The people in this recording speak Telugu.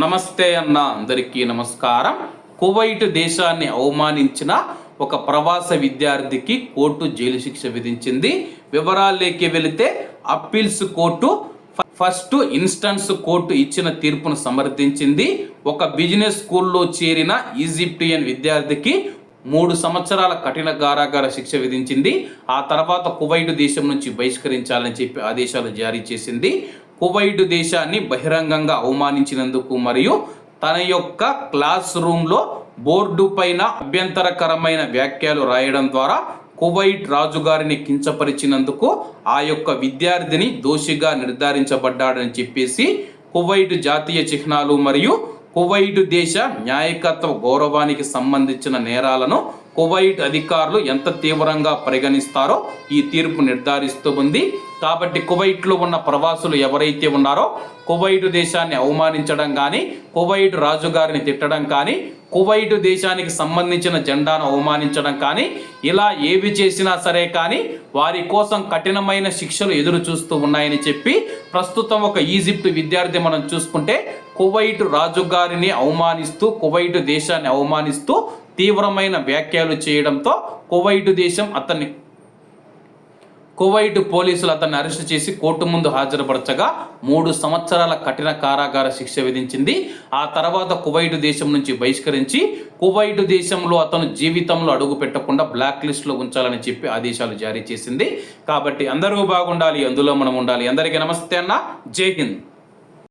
నమస్తే అన్న అందరికీ నమస్కారం. కువైట్ దేశాన్ని అవమానించిన ఒక ప్రవాస విద్యార్థికి కోర్టు జైలు శిక్ష విధించింది. వివరాల్లోకి వెళితే appeals court first instance court ఇచ్చిన తీర్పును సమర్థించింది. ఒక బిజినెస్ స్కూల్లో చేరిన ఈజిప్టియన్ విద్యార్థికి మూడు సంవత్సరాల కఠిన కారాగార శిక్ష విధించింది. ఆ తర్వాత కువైట్ దేశం నుంచి బహిష్కరించాలని చెప్పి ఆదేశాలు జారీ చేసింది. కువైట్ దేశాన్ని బహిరంగంగా అవమానించినందుకు మరియు తన యొక్క క్లాస్ రూమ్లో బోర్డు పైన అభ్యంతరకరమైన వ్యాఖ్యలు రాయడం ద్వారా కువైట్ రాజుగారిని కించపరిచినందుకు ఆ యొక్క విద్యార్థిని దోషిగా నిర్ధారించబడ్డాడని చెప్పేసి కువైట్ జాతీయ చిహ్నాలు మరియు కువైట్ దేశ న్యాయకత్వ గౌరవానికి సంబంధించిన నేరాలను కువైట్ అధికారులు ఎంత తీవ్రంగా పరిగణిస్తారో ఈ తీర్పు నిర్ధారిస్తూ ఉంది. కాబట్టి కువైట్లో ఉన్న ప్రవాసులు ఎవరైతే ఉన్నారో కువైట్ దేశాన్ని అవమానించడం కానీ కువైట్ రాజుగారిని తిట్టడం కానీ కువైట్ దేశానికి సంబంధించిన జెండాను అవమానించడం కానీ ఇలా ఏవి చేసినా సరే కానీ వారి కోసం కఠినమైన శిక్షలు ఎదురు చూస్తూ ఉన్నాయని చెప్పి ప్రస్తుతం ఒక ఈజిప్ట్ విద్యార్థి మనం చూసుకుంటే కువైట్ రాజుగారిని అవమానిస్తూ కువైట్ దేశాన్ని అవమానిస్తూ తీవ్రమైన వ్యాఖ్యలు చేయడంతో కువైట్ దేశం అతన్ని కువైట్ పోలీసులు అతన్ని అరెస్ట్ చేసి కోర్టు ముందు హాజరుపరచగా మూడు సంవత్సరాల కఠిన కారాగార శిక్ష విధించింది. ఆ తర్వాత కువైట్ దేశం నుంచి బహిష్కరించి కువైట్ దేశంలో అతను జీవితంలో అడుగు పెట్టకుండా బ్లాక్ లిస్ట్లో ఉంచాలని చెప్పి ఆదేశాలు జారీ చేసింది. కాబట్టి అందరూ బాగుండాలి అందులో మనం ఉండాలి. అందరికీ నమస్తే అన్న. జై హింద్.